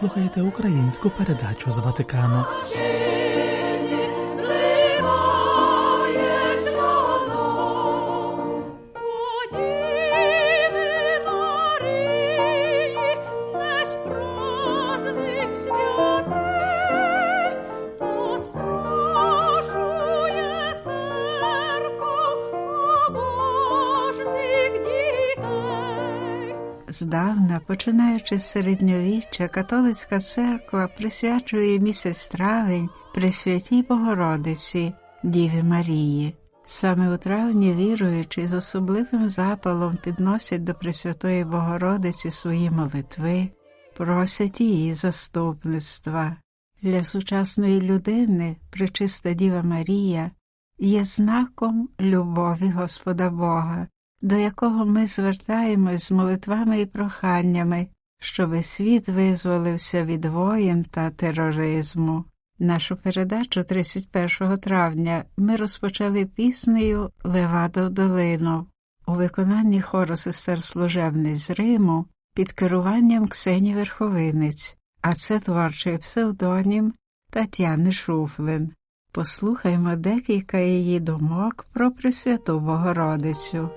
слухаєте українську передачу з Ватикану. Здавна, починаючи з середньовіччя, католицька церква присвячує місяць травень Пресвятій Богородиці Діві Марії. Саме у травні віруючи з особливим запалом підносять до Пресвятої Богородиці свої молитви, просять її заступництва. Для сучасної людини пречиста Діва Марія є знаком любові Господа Бога до якого ми звертаємось з молитвами і проханнями, щоби світ визволився від воєн та тероризму. Нашу передачу 31 травня ми розпочали піснею Левадо долину у виконанні хору сестер служебниць з Риму під керуванням Ксені Верховинець, а це творчий псевдонім Тетяни Шуфлин. Послухаймо декілька її думок про Пресвяту Богородицю.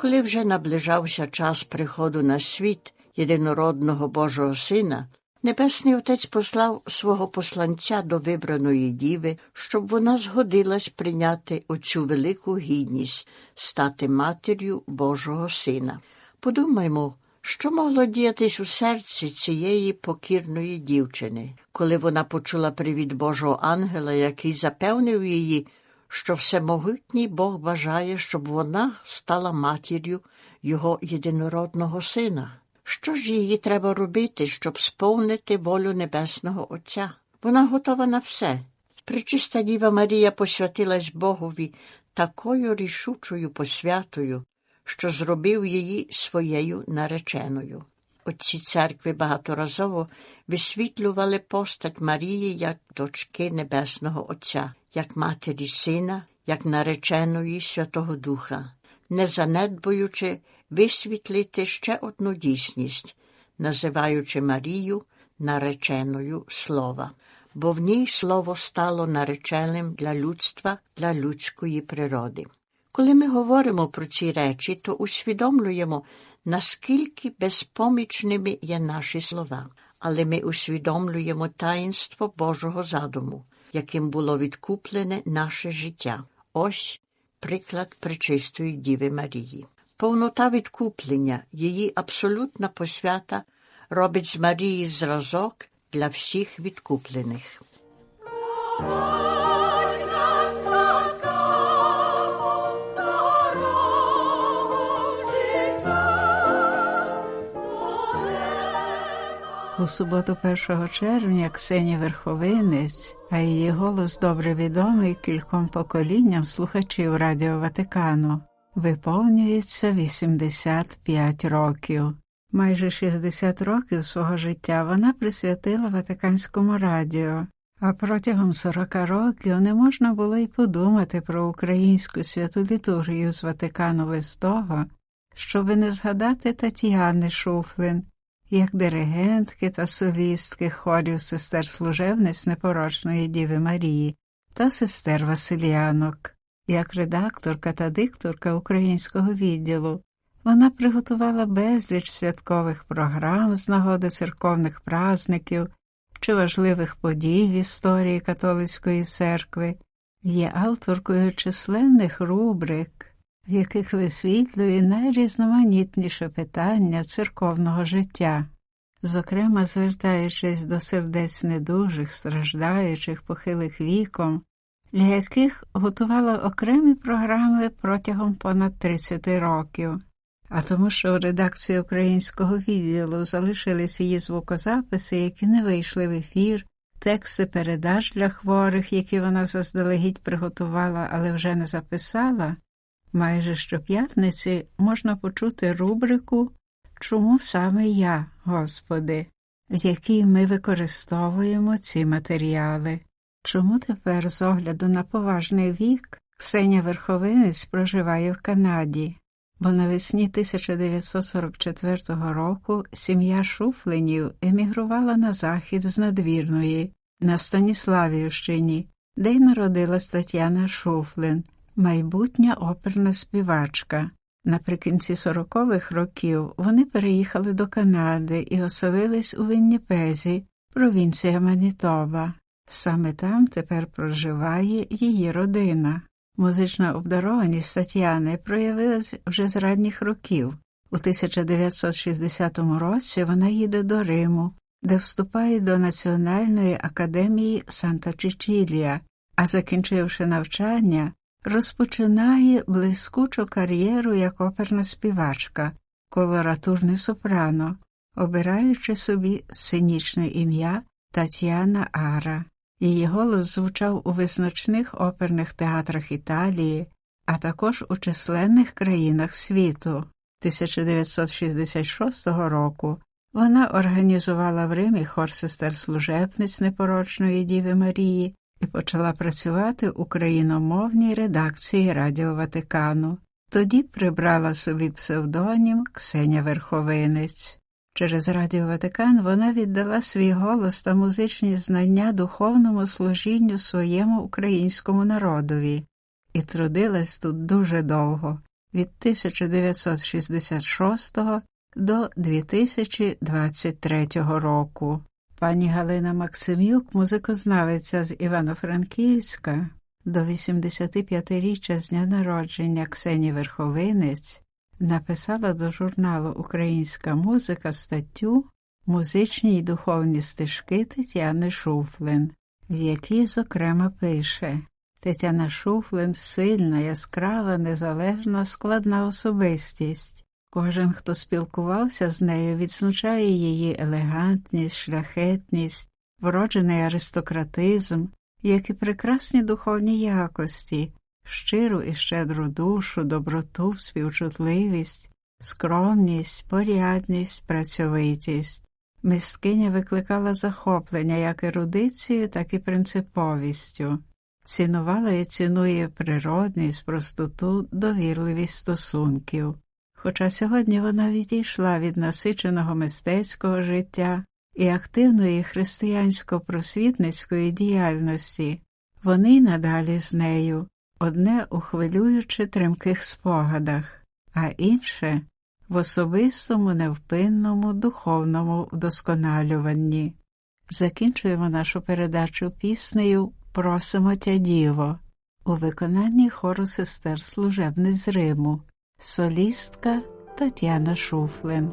Коли вже наближався час приходу на світ єдинородного Божого Сина, Небесний Отець послав свого посланця до вибраної діви, щоб вона згодилась прийняти оцю велику гідність, стати матір'ю Божого Сина. Подумаймо, що могло діятись у серці цієї покірної дівчини, коли вона почула привід Божого ангела, який запевнив її, що всемогутній Бог бажає, щоб вона стала матір'ю його єдинородного сина. Що ж її треба робити, щоб сповнити волю Небесного Отця? Вона готова на все. Причиста Діва Марія посвятилась Богові такою рішучою посвятою, що зробив її своєю нареченою. Отці церкви багаторазово висвітлювали постать Марії як дочки Небесного Отця, як матері Сина, як нареченої Святого Духа, не занедбуючи висвітлити ще одну дійсність, називаючи Марію нареченою Слова, бо в ній слово стало нареченим для людства, для людської природи. Коли ми говоримо про ці речі, то усвідомлюємо, наскільки безпомічними є наші слова, але ми усвідомлюємо таїнство Божого задуму, яким було відкуплене наше життя. Ось приклад пречистої Діви Марії. Повнота відкуплення, її абсолютна посвята робить з Марії зразок для всіх відкуплених. У суботу 1 червня Ксені Верховинець, а її голос добре відомий кільком поколінням слухачів Радіо Ватикану, виповнюється 85 років. Майже 60 років свого життя вона присвятила Ватиканському радіо, а протягом 40 років не можна було й подумати про українську святу літургію з Ватикану без того, щоби не згадати Тетяни Шуфлин як диригентки та солістки хорів сестер служебниць непорочної Діви Марії та сестер Василіанок, як редакторка та дикторка українського відділу. Вона приготувала безліч святкових програм з нагоди церковних праздників чи важливих подій в історії католицької церкви, є авторкою численних рубрик в яких висвітлює найрізноманітніше питання церковного життя, зокрема звертаючись до сердець недужих, страждаючих, похилих віком, для яких готувала окремі програми протягом понад 30 років. А тому, що у редакції українського відділу залишились її звукозаписи, які не вийшли в ефір, тексти передач для хворих, які вона заздалегідь приготувала, але вже не записала, Майже щоп'ятниці можна почути рубрику Чому саме я, Господи, в якій ми використовуємо ці матеріали? Чому тепер, з огляду на поважний вік, Ксеня Верховинець проживає в Канаді? бо навесні 1944 року сім'я Шуфленів емігрувала на захід з надвірної на Станіславівщині, де й народилась Тетяна Шуфлин, майбутня оперна співачка. Наприкінці 40-х років вони переїхали до Канади і оселились у Вінніпезі, провінція Манітоба. Саме там тепер проживає її родина. Музична обдарованість Тетяни проявилась вже з ранніх років. У 1960 році вона їде до Риму, де вступає до Національної академії Санта Чичілія, а закінчивши навчання, розпочинає блискучу кар'єру як оперна співачка, колоратурне сопрано, обираючи собі сценічне ім'я Тетяна Ара. Її голос звучав у визначних оперних театрах Італії, а також у численних країнах світу. 1966 року вона організувала в Римі хор сестер служебниць непорочної Діви Марії і почала працювати у країномовній редакції Радіо Ватикану. Тоді прибрала собі псевдонім Ксеня Верховинець. Через Радіо Ватикан вона віддала свій голос та музичні знання духовному служінню своєму українському народові і трудилась тут дуже довго від 1966 до 2023 року. Пані Галина Максимюк, музикознавиця з Івано-Франківська, до 85-річчя з дня народження Ксені Верховинець написала до журналу Українська музика статтю Музичні й духовні стежки Тетяни Шуфлин, в якій, зокрема, пише Тетяна Шуфлин сильна, яскрава, незалежна, складна особистість. Кожен, хто спілкувався з нею, відзначає її елегантність, шляхетність, вроджений аристократизм, як і прекрасні духовні якості, щиру і щедру душу, доброту, співчутливість, скромність, порядність, працьовитість. Мисткиня викликала захоплення як ерудицією, так і принциповістю, цінувала і цінує природність, простоту, довірливість стосунків. Хоча сьогодні вона відійшла від насиченого мистецького життя і активної християнсько-просвітницької діяльності, вони надалі з нею, одне у хвилюючи тремких спогадах, а інше в особистому невпинному духовному вдосконалюванні. Закінчуємо нашу передачу піснею Просимо тя Діво у виконанні хору сестер служебниць з Риму, солістка Тетяна Шуфлин.